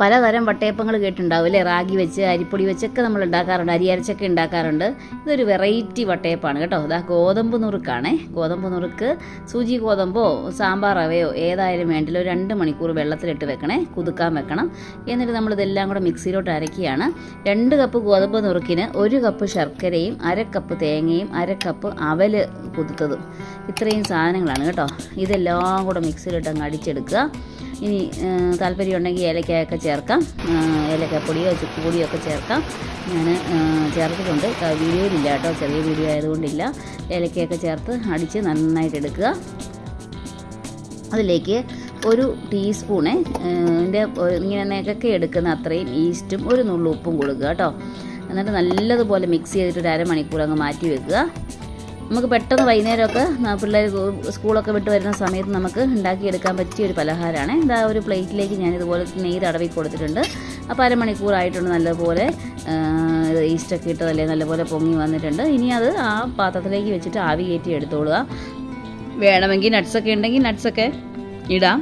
പലതരം വട്ടയപ്പങ്ങൾ കേട്ടിട്ടുണ്ടാവും അല്ലേ? റാഗി വെച്ച് അരിപ്പൊടി വെച്ചൊക്കെ നമ്മൾ ഉണ്ടാക്കാറുണ്ട് അരി അരച്ചൊക്കെ ഉണ്ടാക്കാറുണ്ട്. ഇതൊരു വെറൈറ്റി വട്ടയപ്പാണ് കേട്ടോ. ഇതാ ഗോതമ്പ് നുറുക്കാണേ. ഗോതമ്പ് നുറുക്ക് സൂചി ഗോതമ്പോ സാമ്പാർ റവയോ ഏതായാലും വേണ്ടില്ല. ഒരു രണ്ട് മണിക്കൂർ വെള്ളത്തിലിട്ട് വെക്കണേ കുതുക്കാൻ വെക്കണം. എന്നിട്ട് നമ്മൾ നമ്മളിതെല്ലാം കൂടെ മിക്സിയിലോട്ട് അരക്കുകയാണ്. രണ്ട് കപ്പ് ഗോതമ്പ് നുറുക്കിന് ഒരു കപ്പ് ശർക്കരയും അര കപ്പ് തേങ്ങയും അര കപ്പ് അവൽ കുതിർത്തതും ഇത്രയും സാധനങ്ങളാണ് കേട്ടോ. ഇതെല്ലാം കൂടെ മിക്സിയിലിട്ട് അങ്ങ് അടിച്ചെടുക്കുക. ഇനി താല്പര്യം ഉണ്ടെങ്കിൽ ഏലക്കായൊക്കെ ചേർക്കാം. ഏലക്കാപ്പൊടിയോ ചുക്കുപൊടിയോ ഒക്കെ ചേർക്കാം. ഞാൻ ചേർത്തിട്ടുണ്ട്. വീഡിയോയിലില്ല കേട്ടോ. ചെറിയ വീഡിയോ ആയതുകൊണ്ടില്ല. ഏലക്കയൊക്കെ ചേർത്ത് അടിച്ച് നന്നായിട്ട് എടുക്കുക. അതിലേക്ക് ഒരു ടീസ്പൂണ് ഇതിന്റെ ഇങ്ങനെ നെക്കൊക്കെ എടുക്കുന്ന അത്രയും ഈസ്റ്റും ഒരു നുള്ളു ഉപ്പും കൊടുക്കുക കേട്ടോ. എന്നിട്ട് നല്ലതുപോലെ മിക്സ് ചെയ്തിട്ട് ഒരു അരമണിക്കൂർ അങ്ങ് മാറ്റി വെക്കുക. നമുക്ക് പെട്ടെന്ന് വൈകുന്നേരമൊക്കെ പിള്ളേർ സ്കൂളൊക്കെ വിട്ട് വരുന്ന സമയത്ത് നമുക്ക് ഉണ്ടാക്കിയെടുക്കാൻ പറ്റിയ ഒരു പലഹാരമാണ്. എന്താ ഒരു പ്ലേറ്റിലേക്ക് ഞാൻ ഇതുപോലെ നെയ്യ് തടവി കൊടുത്തിട്ടുണ്ട്. അപ്പോൾ അരമണിക്കൂറായിട്ടുണ്ട് നല്ലപോലെ ഈസ്റ്റൊക്കെ ഇട്ടതല്ലേ നല്ലപോലെ പൊങ്ങി വന്നിട്ടുണ്ട്. ഇനി അത് ആ പാത്രത്തിലേക്ക് വെച്ചിട്ട് ആവി കയറ്റി എടുത്തോളുക. വേണമെങ്കിൽ നട്ട്സൊക്കെ ഉണ്ടെങ്കിൽ നട്ട്സൊക്കെ ഇടാം.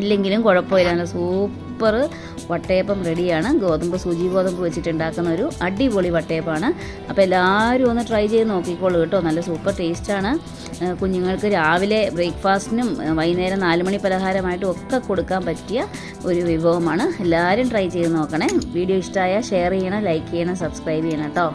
ഇല്ലെങ്കിലും കുഴപ്പമില്ല. നല്ല സൂപ്പർ വട്ടയപ്പം റെഡിയാണ്. ഗോതമ്പ് സൂചി ഗോതമ്പ് വെച്ചിട്ടുണ്ടാക്കുന്ന ഒരു അടിപൊളി വട്ടയപ്പമാണ് അപ്പോൾ എല്ലാവരും ഒന്ന് ട്രൈ ചെയ്ത് നോക്കിക്കോളൂ കേട്ടോ. നല്ല സൂപ്പർ ടേസ്റ്റാണ് കുഞ്ഞുങ്ങൾക്ക് രാവിലെ ബ്രേക്ക്ഫാസ്റ്റിനും വൈകുന്നേരം നാല് മണി പലഹാരമായിട്ടും ഒക്കെ കൊടുക്കാൻ പറ്റിയ ഒരു വിഭവമാണ്. എല്ലാവരും ട്രൈ ചെയ്ത് നോക്കണേ. വീഡിയോ ഇഷ്ടമായാൽ ഷെയർ ചെയ്യണം ലൈക്ക് ചെയ്യണം സബ്സ്ക്രൈബ് ചെയ്യണം കേട്ടോ.